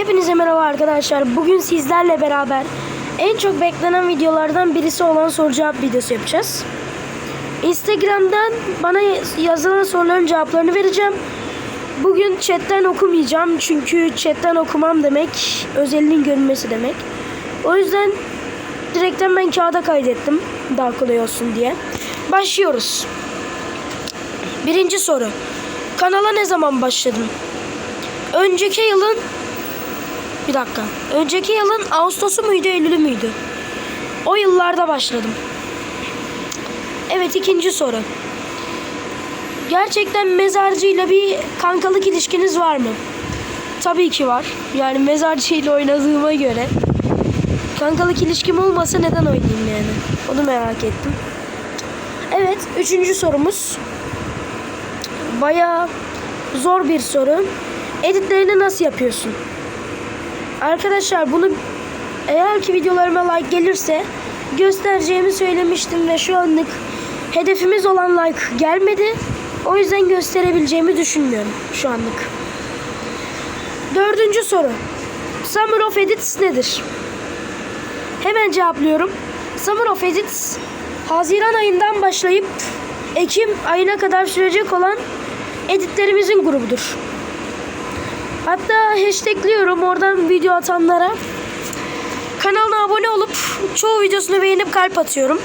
Hepinize merhaba arkadaşlar. Bugün sizlerle beraber en çok beklenen videolardan birisi olan soru cevap videosu yapacağız. Instagram'dan bana yazılan soruların cevaplarını vereceğim. Bugün chatten okumayacağım çünkü chatten okumam demek özelinin görünmesi demek. O yüzden direkten ben kağıda kaydettim daha kolay olsun diye. Başlıyoruz. Birinci soru. Kanala ne zaman başladın? Önceki yılın bir dakika. Önceki yılın Ağustos'u muydu, Eylül'ü müydü? O yıllarda başladım. Evet ikinci soru. Gerçekten mezarcıyla bir kankalık ilişkiniz var mı? Tabii ki var. Yani mezarcıyla oynadığıma göre. Kankalık ilişkim olmasa neden oynayayım yani? Onu merak ettim. Evet, üçüncü sorumuz. Bayağı zor bir soru. Editlerini nasıl yapıyorsun? Arkadaşlar bunu eğer ki videolarıma like gelirse göstereceğimi söylemiştim ve şu anlık hedefimiz olan like gelmedi. O yüzden gösterebileceğimi düşünmüyorum şu anlık. Dördüncü soru. Summer of Edits nedir? Hemen cevaplıyorum. Summer of Edits Haziran ayından başlayıp Ekim ayına kadar sürecek olan editlerimizin grubudur. Hatta hashtagliyorum oradan video atanlara. Kanalına abone olup çoğu videosunu beğenip kalp atıyorum.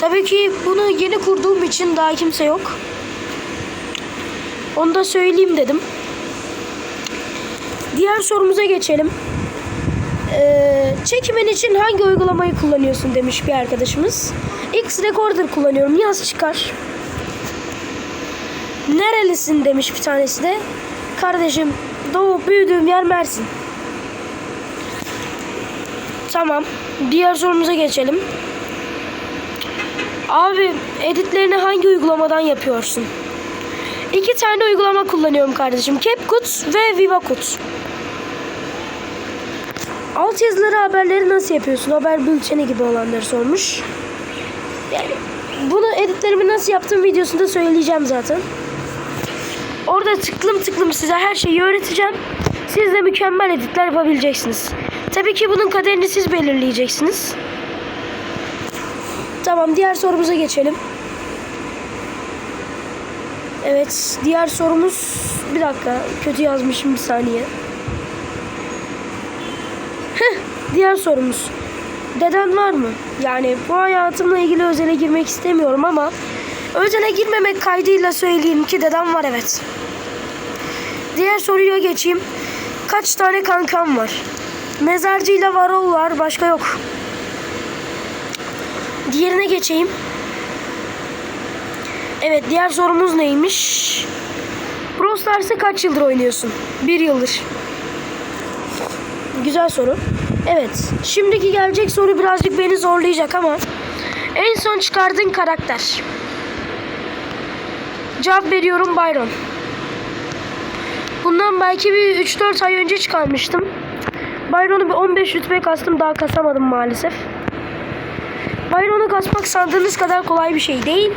Tabii ki bunu yeni kurduğum için daha kimse yok. Onu da söyleyeyim dedim. Diğer sorumuza geçelim. Ee, çekimin için hangi uygulamayı kullanıyorsun demiş bir arkadaşımız. X Recorder kullanıyorum. Yaz çıkar. Nerelisin demiş bir tanesi de. Kardeşim doğup büyüdüğüm yer Mersin. Tamam. Diğer sorumuza geçelim. Abi editlerini hangi uygulamadan yapıyorsun? İki tane uygulama kullanıyorum kardeşim. CapCut ve VivaCut. Alt yazıları haberleri nasıl yapıyorsun? Haber bülteni gibi olanları sormuş. Yani bunu editlerimi nasıl yaptığım videosunda söyleyeceğim zaten. Orada tıklım tıklım size her şeyi öğreteceğim. Siz de mükemmel editler yapabileceksiniz. Tabii ki bunun kaderini siz belirleyeceksiniz. Tamam diğer sorumuza geçelim. Evet diğer sorumuz bir dakika kötü yazmışım bir saniye. Heh, diğer sorumuz. Deden var mı? Yani bu hayatımla ilgili özele girmek istemiyorum ama özele girmemek kaydıyla söyleyeyim ki dedem var evet. Diğer soruya geçeyim. Kaç tane kankam var? Mezarcıyla varol var, başka yok. Diğerine geçeyim. Evet, diğer sorumuz neymiş? Brawl kaç yıldır oynuyorsun? Bir yıldır. Güzel soru. Evet, şimdiki gelecek soru birazcık beni zorlayacak ama en son çıkardığın karakter. Cevap veriyorum Byron. Bundan belki bir 3-4 ay önce çıkarmıştım. Byron'u bir 15 rütbe kastım daha kasamadım maalesef. Byron'u kasmak sandığınız kadar kolay bir şey değil.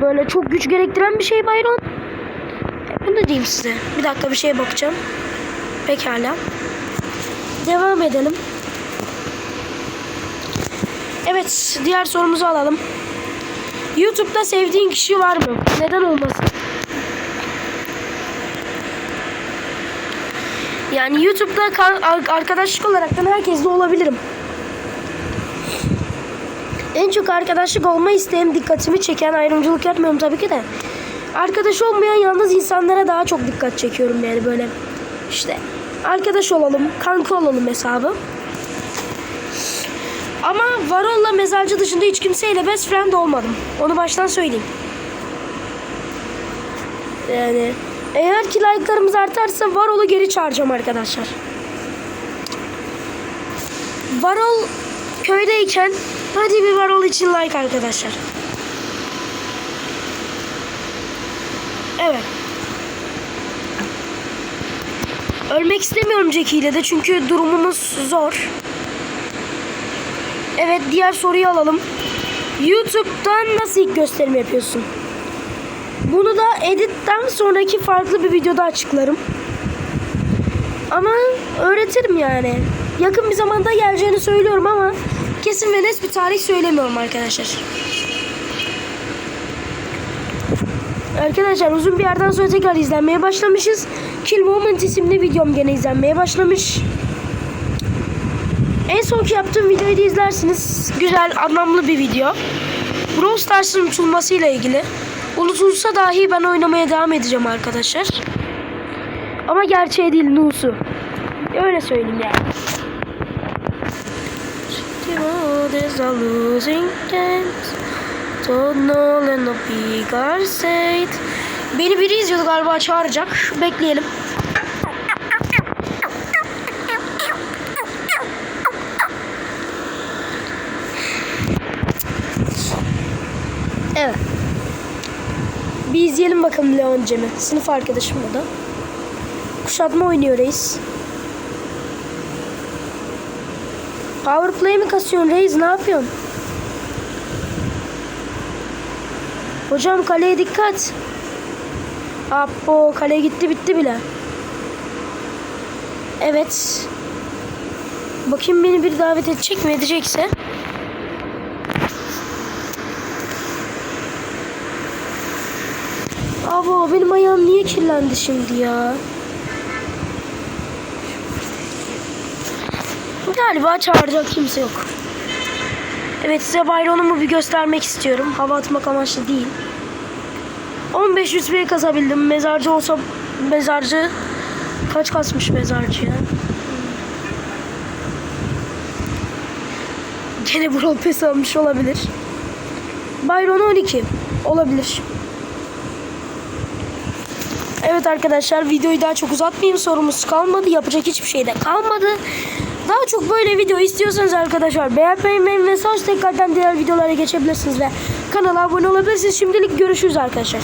Böyle çok güç gerektiren bir şey Byron. Bunu da diyeyim size. Bir dakika bir şeye bakacağım. Pekala. Devam edelim. Evet, diğer sorumuzu alalım. YouTube'da sevdiğin kişi var mı? Neden olmasın? Yani YouTube'da ka- ar- arkadaşlık olaraktan herkesle olabilirim. En çok arkadaşlık olma isteğim dikkatimi çeken ayrımcılık yapmıyorum tabii ki de. Arkadaş olmayan yalnız insanlara daha çok dikkat çekiyorum yani böyle. İşte arkadaş olalım, kanka olalım hesabı. Ama Varol'la mezarcı dışında hiç kimseyle best friend olmadım. Onu baştan söyleyeyim. Yani eğer ki like'larımız artarsa Varol'u geri çağıracağım arkadaşlar. Varol köydeyken hadi bir Varol için like arkadaşlar. Evet. Ölmek istemiyorum Jackie ile de çünkü durumumuz zor. Evet diğer soruyu alalım. YouTube'dan nasıl ilk gösterim yapıyorsun? Bunu da editten sonraki farklı bir videoda açıklarım. Ama öğretirim yani. Yakın bir zamanda geleceğini söylüyorum ama kesin ve net bir tarih söylemiyorum arkadaşlar. Arkadaşlar uzun bir yerden sonra tekrar izlenmeye başlamışız. Kill Moment isimli videom gene izlenmeye başlamış. En sonki yaptığım videoyu da izlersiniz. Güzel, anlamlı bir video. Brawl Stars'ın unutulmasıyla ilgili. Unutulsa dahi ben oynamaya devam edeceğim arkadaşlar. Ama gerçeği değil Nusu. Öyle söyleyeyim yani. Beni biri izliyordu galiba çağıracak. Bekleyelim. Bir izleyelim bakalım Leon Cem'i. Sınıf arkadaşım o da. Kuşatma oynuyor reis. Power play mi kasıyorsun reis? Ne yapıyorsun? Hocam kaleye dikkat. Apo kale gitti bitti bile. Evet. Bakayım beni bir davet edecek mi edecekse. Abo benim ayağım niye kirlendi şimdi ya? Galiba çağıracak kimse yok. Evet size Byron'umu bir göstermek istiyorum. Hava atmak amaçlı değil. 15 rütbeye kazabildim. Mezarcı olsa mezarcı kaç kasmış mezarcı ya? Gene Brawl Pass almış olabilir. Byron 12 olabilir. Evet arkadaşlar videoyu daha çok uzatmayayım. Sorumuz kalmadı. Yapacak hiçbir şey de kalmadı. Daha çok böyle video istiyorsanız arkadaşlar beğenmeyi ve mesaj tekrardan diğer videolara geçebilirsiniz ve kanala abone olabilirsiniz. Şimdilik görüşürüz arkadaşlar.